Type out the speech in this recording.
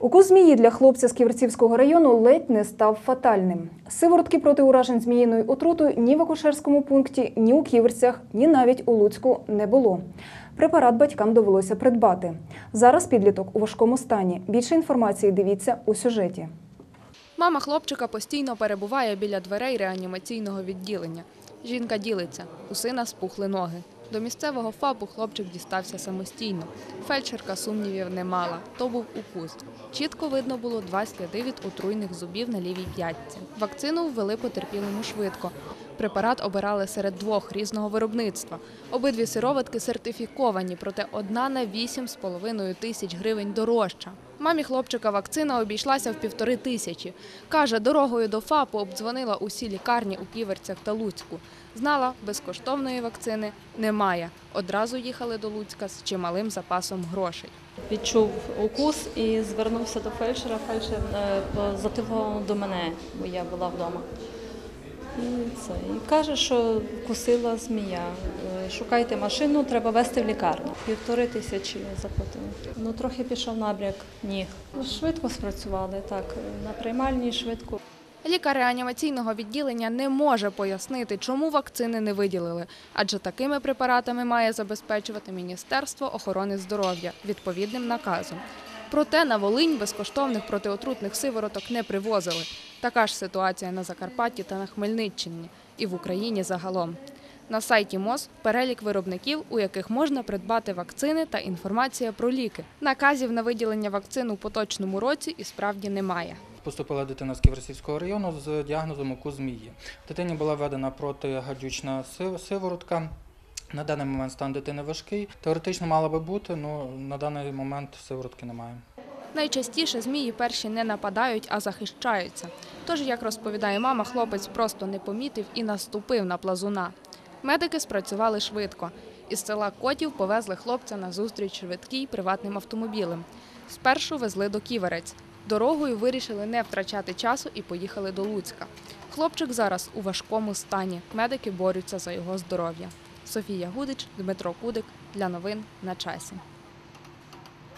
Укус змії для хлопця з Ківерцівського району ледь не став фатальним. Сиворотки проти уражень зміїною отрутою ні в акушерському пункті, ні у Ківерцях, ні навіть у Луцьку не було. Препарат батькам довелося придбати. Зараз підліток у важкому стані. Більше інформації дивіться у сюжеті. Мама хлопчика постійно перебуває біля дверей реанімаційного відділення. Жінка ділиться, у сина спухли ноги. До місцевого ФАПу хлопчик дістався самостійно. Фельдшерка сумнівів не мала. То був укус. Чітко видно було два сліди від отруйних зубів на лівій п'ятці. Вакцину ввели потерпілому швидко. Препарат обирали серед двох різного виробництва. Обидві сироватки сертифіковані, проте одна на 8,5 тисяч гривень дорожча. Мамі хлопчика вакцина обійшлася в півтори тисячі. Каже, дорогою до ФАПу обдзвонила усі лікарні у Ківерцях та Луцьку. Знала, безкоштовної вакцини немає. Одразу їхали до Луцька з чималим запасом грошей. Відчув укус і звернувся до фельдшера. Фельдшер е, зателефонував до мене, бо я була вдома. І це і каже, що вкусила змія. Е, Шукайте машину, треба везти в лікарню. Півтори тисячі заплатили. Ну трохи пішов набряк ніг. Швидко спрацювали так. На приймальній швидко. Лікар реанімаційного відділення не може пояснити, чому вакцини не виділили, адже такими препаратами має забезпечувати Міністерство охорони здоров'я відповідним наказом. Проте на Волинь безкоштовних протиотрутних сивороток не привозили. Така ж ситуація на Закарпатті та на Хмельниччині і в Україні загалом. На сайті МОЗ перелік виробників, у яких можна придбати вакцини та інформація про ліки. Наказів на виділення вакцин у поточному році і справді немає. Поступила дитина з Ківерцівського району з діагнозом укус змії. Дитині була введена протигадючна сиворотка. На даний момент стан дитини важкий. Теоретично мала би бути, але на даний момент сиворотки немає. Найчастіше змії перші не нападають, а захищаються. Тож, як розповідає мама, хлопець просто не помітив і наступив на плазуна. Медики спрацювали швидко. Із села Котів повезли хлопця на зустріч швидкій приватним автомобілем. Спершу везли до Ківерець. Дорогою вирішили не втрачати часу і поїхали до Луцька. Хлопчик зараз у важкому стані. Медики борються за його здоров'я. Софія Гудич, Дмитро Кудик для новин на часі.